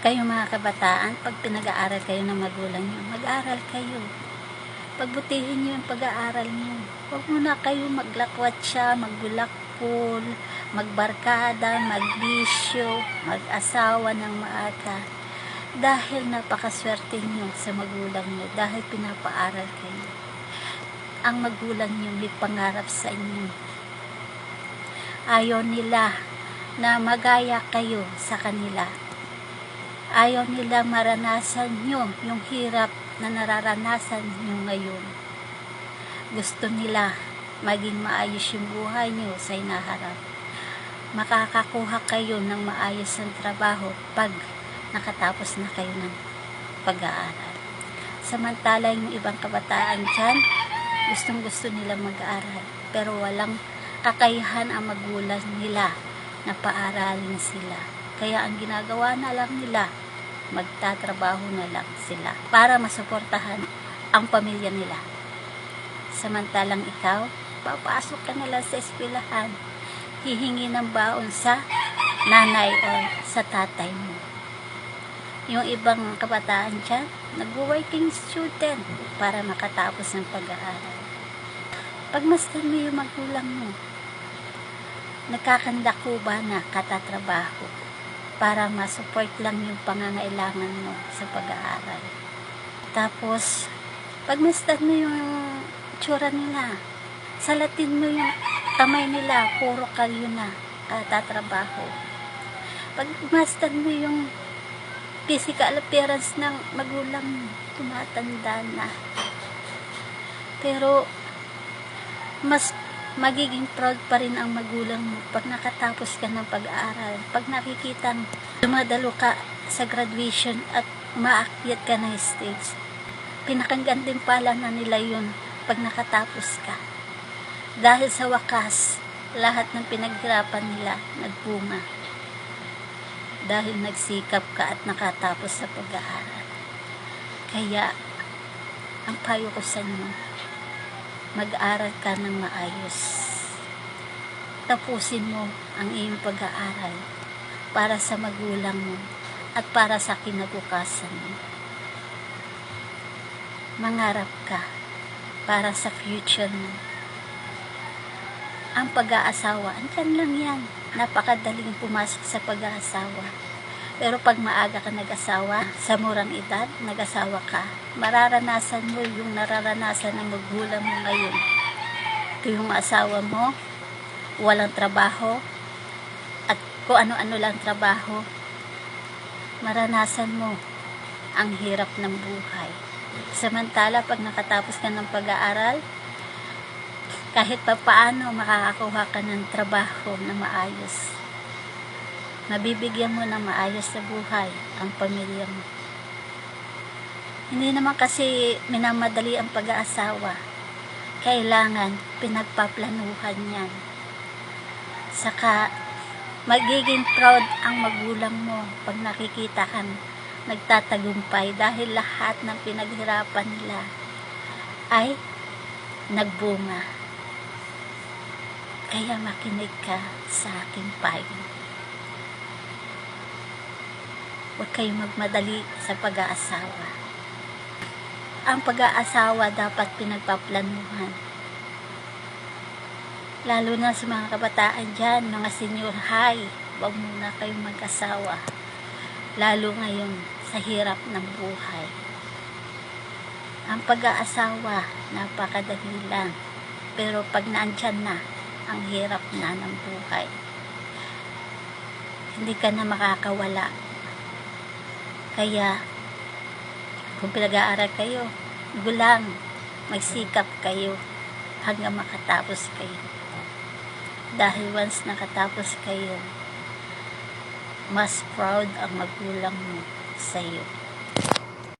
kayo mga kabataan, pag pinag-aaral kayo ng magulang nyo, mag-aral kayo. Pagbutihin nyo yung pag-aaral nyo. Huwag muna kayo maglakwat siya, magbulakpol, magbarkada, magbisyo, mag-asawa ng maaga. Dahil napakaswerte nyo sa magulang nyo, dahil pinapaaral kayo. Ang magulang nyo may pangarap sa inyo. Ayaw nila na magaya kayo sa kanila ayaw nila maranasan nyo yung hirap na nararanasan nyo ngayon. Gusto nila maging maayos yung buhay nyo sa inaharap. Makakakuha kayo ng maayos ng trabaho pag nakatapos na kayo ng pag-aaral. Samantala yung ibang kabataan dyan, gustong gusto nila mag-aaral. Pero walang kakayahan ang magulang nila na paaralin sila. Kaya ang ginagawa na lang nila, magtatrabaho na lang sila para masuportahan ang pamilya nila. Samantalang ikaw, papasok ka na lang sa eskwelahan, hihingi ng baon sa nanay o sa tatay mo. Yung ibang kabataan dyan, nag-working student para makatapos ng pag-aaral. Pagmasdan mo yung magulang mo, nagkakanda ko ba na katatrabaho para masupport lang yung pangangailangan mo sa pag-aaral. Tapos, pagmasdan mo yung tsura nila, salatin mo yung kamay nila, puro kalyo na katatrabaho. Pagmasdan mo yung physical appearance ng magulang tumatanda na. Pero, mas magiging proud pa rin ang magulang mo pag nakatapos ka ng pag-aaral. Pag nakikita dumadalo ka sa graduation at maakyat ka ng stage. Pinakanggan din pala na nila yun pag nakatapos ka. Dahil sa wakas, lahat ng pinaghirapan nila nagbunga. Dahil nagsikap ka at nakatapos sa pag-aaral. Kaya, ang payo ko sa inyo, mag-aral ka ng maayos. Tapusin mo ang iyong pag-aaral para sa magulang mo at para sa kinabukasan mo. Mangarap ka para sa future mo. Ang pag-aasawa, andyan lang yan. Napakadaling pumasok sa pag-aasawa. Pero pag maaga ka nag-asawa, sa murang edad, nag-asawa ka, mararanasan mo yung nararanasan ng magulang mo ngayon. Ito yung asawa mo, walang trabaho, at kung ano-ano lang trabaho, maranasan mo ang hirap ng buhay. Samantala, pag nakatapos ka ng pag-aaral, kahit pa paano makakakuha ka ng trabaho na maayos mabibigyan mo ng maayos sa buhay ang pamilya mo. Hindi naman kasi minamadali ang pag-aasawa. Kailangan pinagpaplanuhan yan. Saka magiging proud ang magulang mo pag nakikita kang nagtatagumpay dahil lahat ng pinaghirapan nila ay nagbunga. Kaya makinig ka sa aking payo. Huwag kayong magmadali sa pag-aasawa. Ang pag-aasawa dapat pinagpaplanuhan. Lalo na sa mga kabataan dyan, mga senior high, huwag muna kayong mag-asawa. Lalo ngayon sa hirap ng buhay. Ang pag-aasawa, napakadali lang. Pero pag naandyan na, ang hirap na ng buhay. Hindi ka na makakawala kaya, kung pinag-aaral kayo, gulang, magsikap kayo hanggang makatapos kayo. Dahil once nakatapos kayo, mas proud ang magulang mo sa iyo.